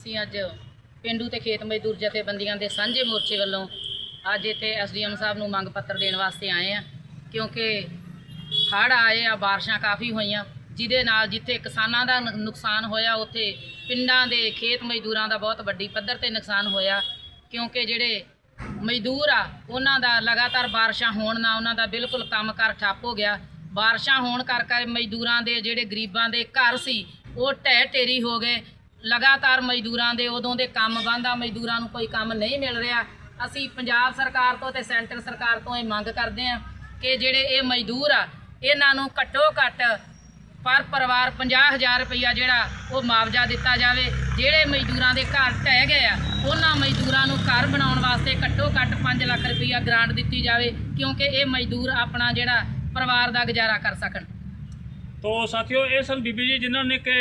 ਅਸੀਂ ਅੱਜ ਪਿੰਡੂ ਤੇ ਖੇਤ ਮਜ਼ਦੂਰ ਜਥੇਬੰਦੀਆਂ ਦੇ ਸਾਂਝੇ ਮੋਰਚੇ ਵੱਲੋਂ ਅੱਜ ਇੱਥੇ ਐਸਡੀਐਮ ਸਾਹਿਬ ਨੂੰ ਮੰਗ ਪੱਤਰ ਦੇਣ ਵਾਸਤੇ ਆਏ ਆ ਕਿਉਂਕਿ ਹੜ੍ਹ ਆਏ ਆ, ਬਾਰਿਸ਼ਾਂ ਕਾਫੀ ਹੋਈਆਂ, ਜਿਹਦੇ ਨਾਲ ਜਿੱਥੇ ਕਿਸਾਨਾਂ ਦਾ ਨੁਕਸਾਨ ਹੋਇਆ, ਉੱਥੇ ਪਿੰਡਾਂ ਦੇ ਖੇਤ ਮਜ਼ਦੂਰਾਂ ਦਾ ਬਹੁਤ ਵੱਡੀ ਪੱਧਰ ਤੇ ਨੁਕਸਾਨ ਹੋਇਆ, ਕਿਉਂਕਿ ਜਿਹੜੇ ਮਜ਼ਦੂਰ ਆ, ਉਹਨਾਂ ਦਾ ਲਗਾਤਾਰ ਬਾਰਿਸ਼ਾਂ ਹੋਣ ਨਾਲ ਉਹਨਾਂ ਦਾ ਬਿਲਕੁਲ ਕੰਮਕਾਰ ਠੱਪ ਹੋ ਗਿਆ। ਬਾਰਿਸ਼ਾਂ ਹੋਣ ਕਰਕੇ ਮਜ਼ਦੂਰਾਂ ਦੇ ਜਿਹੜੇ ਗਰੀਬਾਂ ਦੇ ਘਰ ਸੀ, ਉਹ ਢਹਿ ਢੇਰੀ ਹੋ ਗਏ ਲਗਾਤਾਰ ਮਜ਼ਦੂਰਾਂ ਦੇ, ਉਦੋਂ ਦੇ ਕੰਮ ਬੰਦਾ ਮਜ਼ਦੂਰਾਂ ਨੂੰ ਕੋਈ ਕੰਮ ਨਹੀਂ ਮਿਲ ਰਿਹਾ। ਅਸੀਂ ਪੰਜਾਬ ਸਰਕਾਰ ਤੋਂ ਤੇ ਸੈਂਟਰ ਸਰਕਾਰ ਤੋਂ ਇਹ ਮੰਗ ਕਰਦੇ ਹਾਂ ਕਿ ਜਿਹੜੇ ਇਹ ਮਜ਼ਦੂਰ ਆ, ਇਹਨਾਂ ਨੂੰ ਘੱਟੋ ਘੱਟ ਪਰ ਪਰਿਵਾਰ 50000 ਰੁਪਈਆ ਜਿਹੜਾ ਉਹ ਮੁਆਵਜ਼ਾ ਦਿੱਤਾ ਜਾਵੇ। ਜਿਹੜੇ ਮਜ਼ਦੂਰਾਂ ਦੇ ਘਰ ਢਹਿ ਗਏ ਆ, ਉਹਨਾਂ ਮਜ਼ਦੂਰਾਂ ਨੂੰ ਘਰ ਬਣਾਉਣ ਵਾਸਤੇ ਘੱਟੋ ਘੱਟ 5 ਲੱਖ ਰੁਪਈਆ ਗ੍ਰਾਂਟ ਦਿੱਤੀ ਜਾਵੇ, ਕਿਉਂਕਿ ਇਹ ਮਜ਼ਦੂਰ ਆਪਣਾ ਜਿਹੜਾ ਪਰਿਵਾਰ ਦਾ ਗੁਜ਼ਾਰਾ ਕਰ ਸਕਣ। ਤੋ ਸਾਥੀਓ, ਇਹ ਸਨ ਬੀਬੀ ਜੀ ਜਿਨ੍ਹਾਂ ਨੇ ਕਿ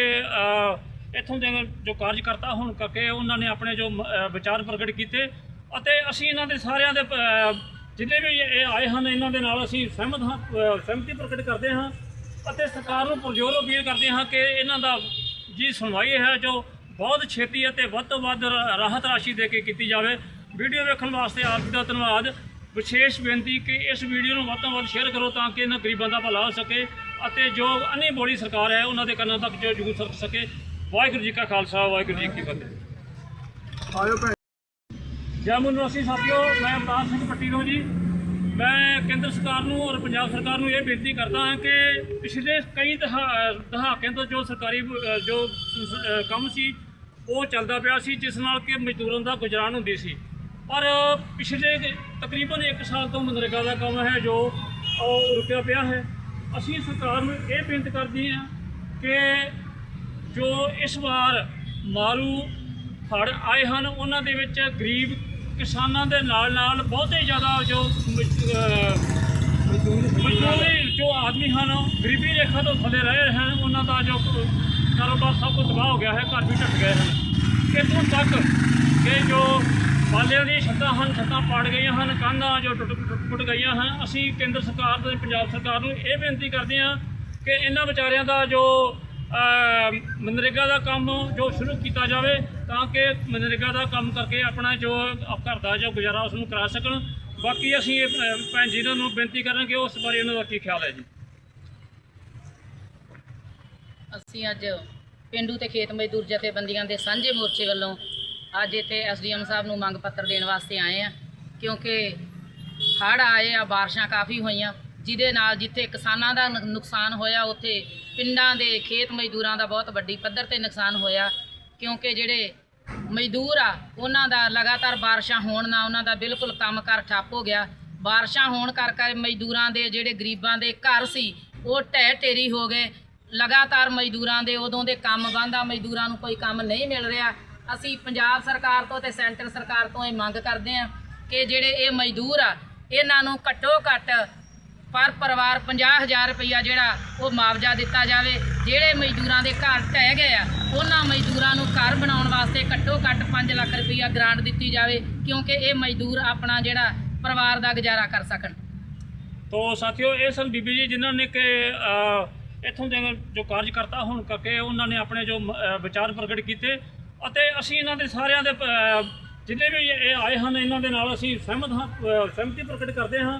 ਇੱਥੋਂ ਦੇ ਜੋ ਕਾਰਜਕਰਤਾ ਹੋਣ ਕਰਕੇ ਉਹਨਾਂ ਨੇ ਆਪਣੇ ਜੋ ਵਿਚਾਰ ਪ੍ਰਗਟ ਕੀਤੇ ਅਤੇ ਅਸੀਂ ਇਹਨਾਂ ਦੇ ਸਾਰਿਆਂ ਦੇ ਜਿੰਨੇ ਵੀ ਇਹ ਆਏ ਹਨ, ਇਹਨਾਂ ਦੇ ਨਾਲ ਅਸੀਂ ਸਹਿਮਤ ਹਾਂ ਸਹਿਮਤੀ ਪ੍ਰਗਟ ਕਰਦੇ ਹਾਂ ਅਤੇ ਸਰਕਾਰ ਨੂੰ ਪੁਰਜੋਰ ਅਪੀਲ ਕਰਦੇ ਹਾਂ ਕਿ ਇਹਨਾਂ ਦਾ ਜੀ ਸੁਣਵਾਈ ਹੈ, ਜੋ ਬਹੁਤ ਛੇਤੀ ਅਤੇ ਵੱਧ ਤੋਂ ਵੱਧ ਰਾਹਤ ਰਾਸ਼ੀ ਦੇ ਕੇ ਕੀਤੀ ਜਾਵੇ। ਵੀਡੀਓ ਵੇਖਣ ਵਾਸਤੇ ਆਪ ਜੀ ਦਾ ਧੰਨਵਾਦ। ਵਿਸ਼ੇਸ਼ ਬੇਨਤੀ ਕਿ ਇਸ ਵੀਡੀਓ ਨੂੰ ਵੱਧ ਤੋਂ ਵੱਧ ਸ਼ੇਅਰ ਕਰੋ ਤਾਂ ਕਿ ਇਹਨਾਂ ਗਰੀਬਾਂ ਦਾ ਭਲਾ ਹੋ ਸਕੇ ਅਤੇ ਜੋ ਅਨੀ ਬੋੜੀ ਸਰਕਾਰ ਹੈ, ਉਹਨਾਂ ਦੇ ਕੰਨਾਂ ਤੱਕ ਜੋ ਜੂਝ ਸਕ ਸਕੇ। ਵਾਹਿਗੁਰੂ ਜੀ ਕਾ ਖਾਲਸਾ ਵਾਹਿਗੁਰੂ ਜੀ ਕੀ ਫਤਿਹ। ਆਇਓ ਭੈਣ। ਜੈ ਮੁਨਵਾਸੀ ਸਾਥੀਓ ਮੈਂ ਅਵਤਾਰ ਸਿੰਘ ਪੱਟੀ ਤੋਂ ਜੀ। ਮੈਂ ਕੇਂਦਰ ਸਰਕਾਰ ਨੂੰ ਔਰ ਪੰਜਾਬ ਸਰਕਾਰ ਨੂੰ ਇਹ ਬੇਨਤੀ ਕਰਦਾ ਹਾਂ ਕਿ ਪਿਛਲੇ ਕਈ ਦਹਾ- ਦਹਾਕਿਆਂ ਤੋਂ ਜੋ ਸਰਕਾਰੀ ਜੋ ਕੰਮ ਸੀ ਉਹ ਚੱਲਦਾ ਪਿਆ ਸੀ ਜਿਸ ਨਾਲ ਕਿ ਮਜ਼ਦੂਰਾਂ ਦਾ ਗੁਜ਼ਾਰਨ ਹੁੰਦੀ ਸੀ। ਪਰ ਪਿਛਲੇ ਤਕਰੀਬਨ 1 ਸਾਲ ਤੋਂ ਮਨਰੇਗਾ ਦਾ ਕੰਮ ਹੈ ਜੋ ਉਹ ਰੁਕਿਆ ਪਿਆ ਹੈ। ਅਸੀਂ ਸਰਕਾਰ ਨੂੰ ਇਹ ਬੇਨਤੀ ਕਰਦੇ ਹਾਂ ਕਿ ਜੋ ਇਸ ਵਾਰ ਮਾਰੂ ਹੜ੍ਹ ਆਏ ਹਨ ਉਹਨਾਂ ਦੇ ਵਿੱਚ ਗਰੀਬ ਕਿਸਾਨਾਂ ਦੇ ਨਾਲ ਨਾਲ ਬਹੁਤੇ ਜ਼ਿਆਦਾ ਜੋ ਮਜ਼ਦੂਰੀ ਜੋ ਆਦਮੀ ਹਨ ਗਰੀਬੀ ਰੇਖਾ ਤੋਂ ਥੱਲੇ ਰਹੇ ਹਨ ਉਹਨਾਂ ਦਾ ਜੋ ਕਾਰੋਬਾਰ ਸਭ ਕੁਝ ਤਬਾਹ ਹੋ ਗਿਆ ਹੈ ਘਰ ਵੀ ਢੱਟ ਗਏ ਹਨ। ਇੱਥੋਂ ਤੱਕ ਕਿ ਜੋ ਬਾਲਿਆਂ ਦੀ ਛੱਤਾਂ ਹਨ ਛੱਤਾਂ ਪਾੜ ਗਈਆਂ ਹਨ ਕੰਧਾਂ ਜੋ ਟੁੱਟ ਟੁੱਟ- ਟੁੱਟ ਗਈਆਂ ਹਨ ਅਸੀਂ ਕੇਂਦਰ ਸਰਕਾਰ ਤੇ ਪੰਜਾਬ ਸਰਕਾਰ ਨੂੰ ਇਹ ਬੇਨਤੀ ਕਰਦੇ ਹਾਂ ਕਿ ਇਹਨਾਂ ਵਿਚਾਰਿਆਂ ਦਾ ਜੋ ਮਨਰੇਗਾ ਦਾ ਕੰਮ ਜੋ ਸ਼ੁਰੂ ਕੀਤਾ ਜਾਵੇ ਤਾਂ ਕਿ ਮਨਰੇਗਾ ਦਾ ਕੰਮ ਕਰਕੇ ਆਪਣਾ ਜੋ ਘਰ ਦਾ ਜੋ ਗੁਜ਼ਾਰਾ ਉਸ ਨੂੰ ਕਰਾ ਸਕਣ। ਬਾਕੀ ਅਸੀਂ ਭੈਣ ਜੀ ਨੂੰ ਬੇਨਤੀ ਕਰਾਂਗੇ, ਉਸ ਬਾਰੇ ਉਹਨਾਂ ਦਾ ਕੀ ਖਿਆਲ ਹੈ ਜੀ? ਅਸੀਂ ਅੱਜ ਪਿੰਡੂ ਤੇ ਖੇਤ ਮਜ਼ਦੂਰ ਜਥੇਬੰਦੀਆਂ ਦੇ ਸਾਂਝੇ ਮੋਰਚੇ ਵੱਲੋਂ ਅੱਜ ਇੱਥੇ ਐਸਡੀਐਮ ਸਾਹਿਬ ਨੂੰ ਮੰਗ ਪੱਤਰ ਦੇਣ ਵਾਸਤੇ ਆਏ ਆ ਕਿਉਂਕਿ ਹੜ੍ਹ ਆਏ ਆ, ਬਾਰਿਸ਼ਾਂ ਕਾਫੀ ਹੋਈਆਂ। ਜਿਹਦੇ ਨਾਲ ਜਿੱਥੇ ਕਿਸਾਨਾਂ ਦਾ ਨੁ- ਨੁਕਸਾਨ ਹੋਇਆ, ਉੱਥੇ ਪਿੰਡਾਂ ਦੇ ਖੇਤ ਮਜ਼ਦੂਰਾਂ ਦਾ ਬਹੁਤ ਵੱਡੀ ਪੱਧਰ ਤੇ ਨੁਕਸਾਨ ਹੋਇਆ। ਕਿਉਂਕਿ ਜਿਹੜੇ ਮਜ਼ਦੂਰ ਆ, ਉਹਨਾਂ ਦਾ ਲਗਾਤਾਰ ਬਾਰਿਸ਼ਾਂ ਹੋਣ ਨਾਲ ਉਹਨਾਂ ਦਾ ਬਿਲਕੁਲ ਕੰਮਕਾਰ ਠੱਪ ਹੋ ਗਿਆ। ਬਾਰਿਸ਼ਾਂ ਹੋਣ ਕਰਕੇ ਮਜ਼ਦੂਰਾਂ ਦੇ ਜਿਹੜੇ ਗਰੀਬਾਂ ਦੇ ਘਰ ਸੀ, ਉਹ ਢਹਿ ਢੇਰੀ ਹੋ ਗਏ। ਲਗਾਤਾਰ ਮਜ਼ਦੂਰਾਂ ਦੇ ਉਦੋਂ ਦੇ ਕੰਮ ਬੰਦ ਆ ਮਜ਼ਦੂਰਾਂ ਨੂੰ ਕੋਈ ਕੰਮ ਨਹੀਂ ਮਿਲ ਰਿਹਾ। ਅਸੀਂ ਪੰਜਾਬ ਸਰਕਾਰ ਤੋਂ ਤੇ ਸੈਂਟਰ ਸਰਕਾਰ ਤੋਂ ਇਹ ਮੰਗ ਕਰਦੇ ਹਾਂ ਕਿ ਜਿਹੜੇ ਇਹ ਮਜ਼ਦੂਰ ਆ, ਇਹਨਾਂ ਨੂੰ ਘੱਟੋ ਘੱਟ ਪਰ ਪਰਿਵਾਰ 50000 ਰੁਪਈਆ ਜਿਹੜਾ ਉਹ ਮੁਆਵਜ਼ਾ ਦਿੱਤਾ ਜਾਵੇ ਜਿਹੜੇ ਮਜ਼ਦੂਰਾਂ ਦੇ ਘਰ ਢਹਿ ਗਏ ਆ ਉਹਨਾਂ ਮਜ਼ਦੂਰਾਂ ਨੂੰ ਘਰ ਬਣਾਉਣ ਵਾਸਤੇ ਘੱਟੋ ਘੱਟ 5 ਲੱਖ ਰੁਪਈਆ ਗ੍ਰਾਂਟ ਦਿੱਤੀ ਜਾਵੇ ਕਿਉਂਕਿ ਇਹ ਮਜ਼ਦੂਰ ਆਪਣਾ ਜਿਹੜਾ ਪਰਿਵਾਰ ਦਾ ਗੁਜ਼ਾਰਾ ਕਰ ਸਕਣ। ਤੋ ਸਾਥੀਓ ਇਹ ਸਨ ਬੀਬੀ ਜੀ ਜਿਨ੍ਹਾਂ ਨੇ ਕਿ ਅ, ਇੱਥੋਂ ਦੇ ਜੋ ਕਾਰਜਕਰਤਾ ਹੋਣ ਕਰਕੇ ਉਹਨਾਂ ਨੇ ਆਪਣੇ ਜੋ ਵਿਚਾਰ ਪ੍ਰਗਟ ਕੀਤੇ ਅਤੇ ਅਸੀਂ ਇਹਨਾਂ ਦੇ ਸਾਰਿਆਂ ਦੇ ਜਿੰਨੇ ਵੀ ਇਹ ਆਏ ਹਨ ਇਹਨਾਂ ਦੇ ਨਾਲ ਅਸੀਂ ਸਹਿਮਤ ਹਾਂ ਸਹਿਮਤੀ ਪ੍ਰਗਟ ਕਰਦੇ ਹਾਂ।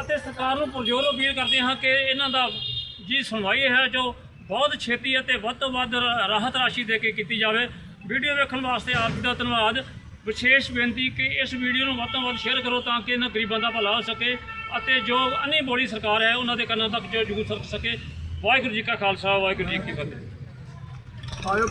ਅਤੇ ਸਰਕਾਰ ਨੂੰ ਪੁਰਜੋਰ ਅਪੀਲ ਕਰਦੇ ਹਾਂ ਕਿ ਇਹਨਾਂ ਦਾ ਜੀ ਸੁਣਵਾਈ ਹੈ ਜੋ ਬਹੁਤ ਛੇਤੀ ਅਤੇ ਵੱਧ ਤੋਂ ਵੱਧ ਰਾਹਤ ਰਾਸ਼ੀ ਦੇ ਕੇ ਕੀਤੀ ਜਾਵੇ। ਵੀਡੀਓ ਵੇਖਣ ਵਾਸਤੇ ਆਪ ਦਾ ਧੰਨਵਾਦ। ਵਿਸ਼ੇਸ਼ ਬੇਨਤੀ ਕਿ ਇਸ ਵੀਡੀਓ ਨੂੰ ਵੱਧ ਤੋਂ ਵੱਧ ਸ਼ੇਅਰ ਕਰੋ ਤਾਂ ਕਿ ਇਹਨਾਂ ਗਰੀਬਾਂ ਦਾ ਭਲਾ ਹੋ ਸਕੇ ਅਤੇ ਜੋ ਅਨੀ ਬੋਲੀ ਸਰਕਾਰ ਹੈ, ਉਹਨਾਂ ਦੇ ਕੰਨਾਂ ਤੱਕ ਜੋ ਜੂਝ ਸਕ ਸਕੇ। ਵਾਹਿਗੁਰੂ ਜੀ ਕਾ ਖਾਲਸਾ, ਵਾਹਿਗੁਰੂ ਜੀ ਕੀ ਫਤਿਹ। ਆਇਓ